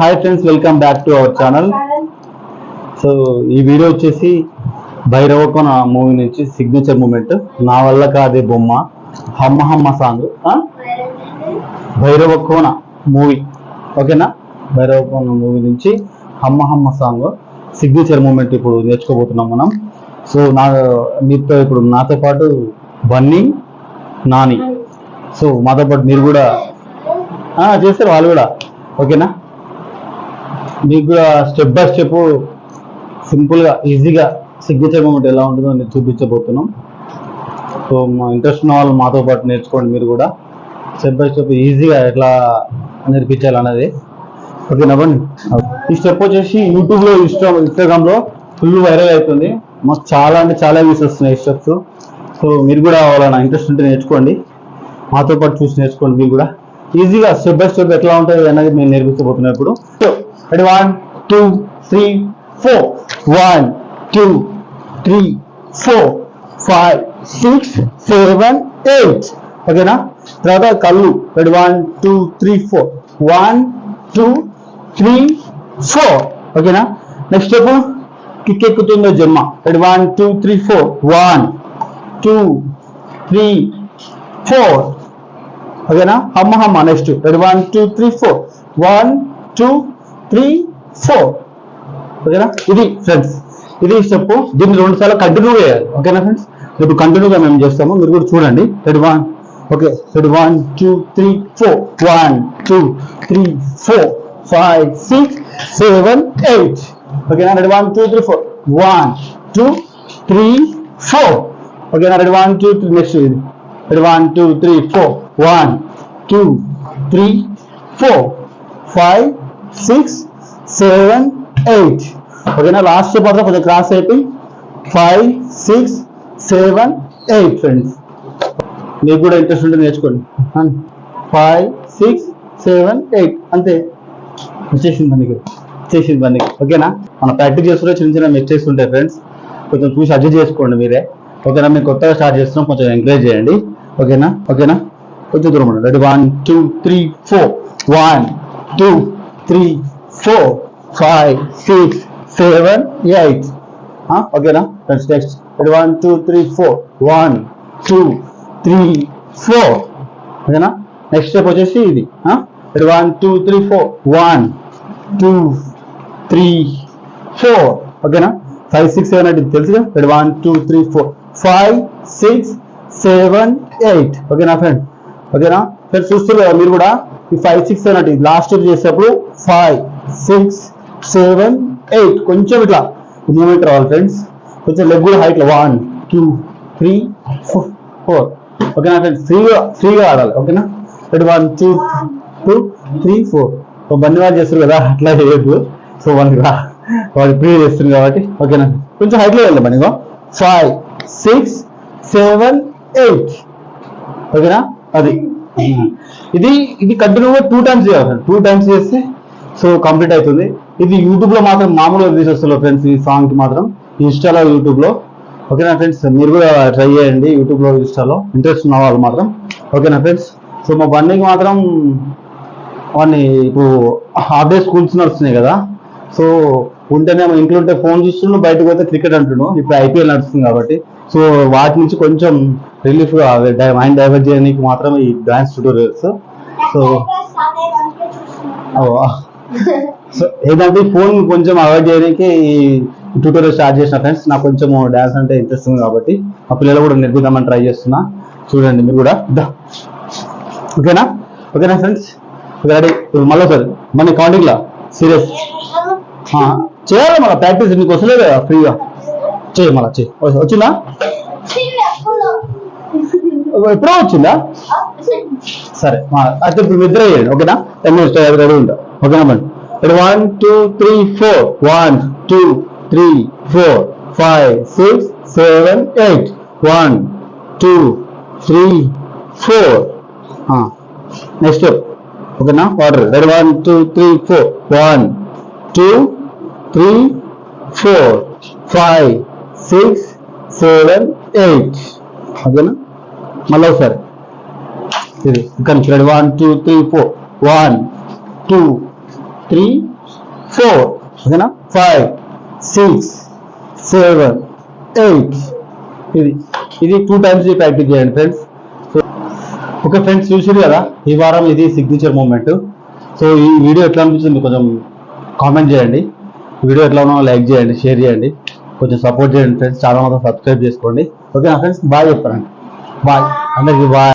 Hi friends welcome back to our channel so ఈ video వచ్చేసి Bhairavakona movie నుంచి signature moment నా వల్ల కాదే బొమ్మ. హమ్మ హమ్మ సాంగ్ భైరవకోన మూవీ ఓకేనా భైరవకోన మూవీ నుంచి హమ్మ హమ్మ సాంగ్ సిగ్నేచర్ మూమెంట్ ఇప్పుడు నేర్చుకోబోతున్నాం మనం. సో నా మీతో ఇప్పుడు నాతో పాటు బన్నీ నాని. సో మాతో పాటు మీరు కూడా. చేస్తారు వాళ్ళు కూడా. ఓకేనా మీకు కూడా స్టెప్ బై స్టెప్ సింపుల్గా ఈజీగా సిగ్నేచర్ మూమెంట్ ఎలా ఉంటుందో నేను చూపించబోతున్నాం. సో మా ఇంట్రెస్ట్ ఉన్న వాళ్ళు మాతో పాటు నేర్చుకోండి మీరు కూడా. స్టెప్ బై స్టెప్ ఈజీగా ఎట్లా నేర్పించాలి అనేది ఓకేనా ఈ స్టెప్ వచ్చేసి యూట్యూబ్లో ఇన్స్టా ఇన్స్టాగ్రామ్లో ఫుల్ వైరల్ అవుతుంది. మాకు చాలా అంటే చాలా వ్యూస్ వస్తున్నాయి స్టెప్స్ సో మీరు కూడా వాళ్ళ ఇంట్రెస్ట్ ఉంటే నేర్చుకోండి. మాతో పాటు చూసి నేర్చుకోండి మీరు కూడా. ఈజీగా స్టెప్ బై స్టెప్ ఎట్లా ఉంటుంది అనేది మేము నేర్పించబోతున్నాం ఇప్పుడు. Ready one two three four one two three four five six seven eight ఓకేనా తర్వాత కళ్ళు ready one two three four one two three four ఓకేనా నెక్స్ట్ స్టెప్ కిక్ ఎక్కుతుందో జన్మ ready one two three four one two three four ఓకేనా హమ్మ హమ్మ next ready one two three four one two three four. ఓకేనా? ఇది friends ఇది step దీన్ని రెండు సార్లు కంటిన్యూ చేయాలి. ఓకేనా ఫ్రెండ్స్? ఇప్పుడు కంటిన్యూగా మేము చేస్తాము. మీరు కూడా చూడండి. Ready one okay ready one two three four one two three four five six seven eight ఓకేనా ready one two three four one two three four ఓకేనా ready one two three next ఇది ready one two three four one two three four five six seven eight ఓకేనా last పడతా కొంచెం cross అయిపోయి five six seven eight friends మీకు కూడా interest ఉంటే నేర్చుకోండి. ఫైవ్ సిక్స్ సెవెన్ ఎయిట్ అంతే. వచ్చేసింది మనకి వచ్చేసింది మనకి ఓకేనా మన ప్రాక్టీస్ చేసుకుంటే చిన్న చిన్న మిస్టేక్స్ ఉంటాయి ఫ్రెండ్స్ కొంచెం చూసి అడ్జస్ట్ చేసుకోండి మీరే. ఓకేనా మేము కొత్తగా స్టార్ట్ చేస్తున్నాం. కొంచెం ఎంకరేజ్ చేయండి. ఓకేనా ఓకేనా కొంచెం దూరం ఉండండి. Ready one two three four one two three four five six seven eight ఓకేనా friends next one two three four one two three four ఓకేనా నెక్స్ట్ స్టెప్ వచ్చేసి ఇది one two three four one two three four ఓకేనా five six seven eight తెలుసుగా? One two three four five six seven eight ఓకేనా friend ఓకేనా friends చూస్తున్నారు మీరు కూడా? ఈ ఫైవ్ సిక్స్ అన్నట్టు లాస్ట్ చేసేటప్పుడు ఫైవ్ సిక్స్ సెవెన్ ఎయిట్ కొంచెం ఇట్లా మూమెంట్ రావాలి ఫ్రెండ్స్ కొంచెం లెగ్ కూడా హైట్లో one two three four four ఓకేనా ఫ్రెండ్స్ ఫ్రీగా ఫ్రీగా ఆడాలి. ఓకేనా ఇటు one two two three four బండి వాళ్ళు చేస్తారు కదా అట్లా చేయొద్దు. సో వన్ రా. వాళ్ళు ప్రీ చేస్తుంది కాబట్టి. ఓకేనా కొంచెం హైట్లో వెళ్దాం మనకు ఫైవ్ సిక్స్ సెవెన్ ఎయిట్ ఓకేనా అది. ఇది ఇది కంటిన్యూగా టూ టైమ్స్ చేయాలి టూ టైమ్స్ చేస్తే సో కంప్లీట్ అవుతుంది. ఇది యూట్యూబ్లో మాత్రం మామూలుగా తీసేస్తారు ఫ్రెండ్స్ ఈ సాంగ్కి మాత్రం. ఇన్స్టాలో యూట్యూబ్లో ఓకేనా ఫ్రెండ్స్ మీరు కూడా ట్రై చేయండి యూట్యూబ్లో ఇన్స్టాలో ఇంట్రెస్ట్ ఉన్న వాళ్ళు మాత్రం. ఓకేనా ఫ్రెండ్స్ సో మా బండికి మాత్రం వాడిని ఇప్పుడు హాఫ్ డే స్కూల్స్ నడుస్తున్నాయి కదా. సో ఉంటేనే ఇంట్లో ఉంటే ఫోన్ చూస్తున్నాడు బయటకు పోతే క్రికెట్ అంటున్నాడు ఇప్పుడు ఐపీఎల్ నడుస్తుంది కాబట్టి. సో వాటి నుంచి కొంచెం రిలీఫ్ మైండ్ డైవర్ట్ చేయడానికి మాత్రమే ఈ డాన్స్ ట్యూటోరియల్స్. సో సో ఏదంటే ఫోన్ కొంచెం అవాయిడ్ చేయడానికి ఈ ట్యూటోరియల్ స్టార్ట్ చేసిన ఫ్రెండ్స్. నాకు కొంచెం డాన్స్ అంటే ఇంట్రెస్ట్ ఉంది కాబట్టి మా పిల్లలు కూడా నేర్పిద్దామని ట్రై చేస్తున్నా. చూడండి మీరు కూడా. ఓకేనా? ఓకేనా ఫ్రెండ్స్? రెడీ. మళ్ళీ సార్ మన కౌంటింగ్ లా. సీరియస్. చేయాలి మళ్ళీ. ప్రాక్టీస్ నీకు వస్తలేదు ఫ్రీగా. చేయి మళ్ళీ చేయి. వచ్చిందా? ఎప్పుడో వచ్చిందా సరే మా- అయితే ఇప్పుడు నిద్ర చేయండి ఓకేనా టెన్ మినిట్స్ రెడీ ఉంటా ఓకేనా madam ready one two three four one two three four five six seven eight one two three four next ఓకేనా water ready one two three four one two three four five six seven eight ఓకేనా మళ్ళీ ఒకసారి. ఇది ఇక్కడ one two three four one two three four ఓకేనా? Five six seven eight ఇది ఇది two times practice చేయండి ఫ్రెండ్స్ సో ఓకే ఫ్రెండ్స్ చూసారు కదా? ఈ వారం ఇది సిగ్నేచర్ మూమెంట్ సో ఈ వీడియో ఎట్లా అనిపించింది కొంచెం కామెంట్ చేయండి. వీడియో ఎట్లా ఉన్నా లైక్ చేయండి షేర్ చేయండి. కొంచెం సపోర్ట్ చేయండి ఫ్రెండ్స్ చాలా మాత్రం సబ్స్క్రైబ్ చేసుకోండి. ఓకే నా ఫ్రెండ్స్ బాగా చెప్పారండి Bye. Bye.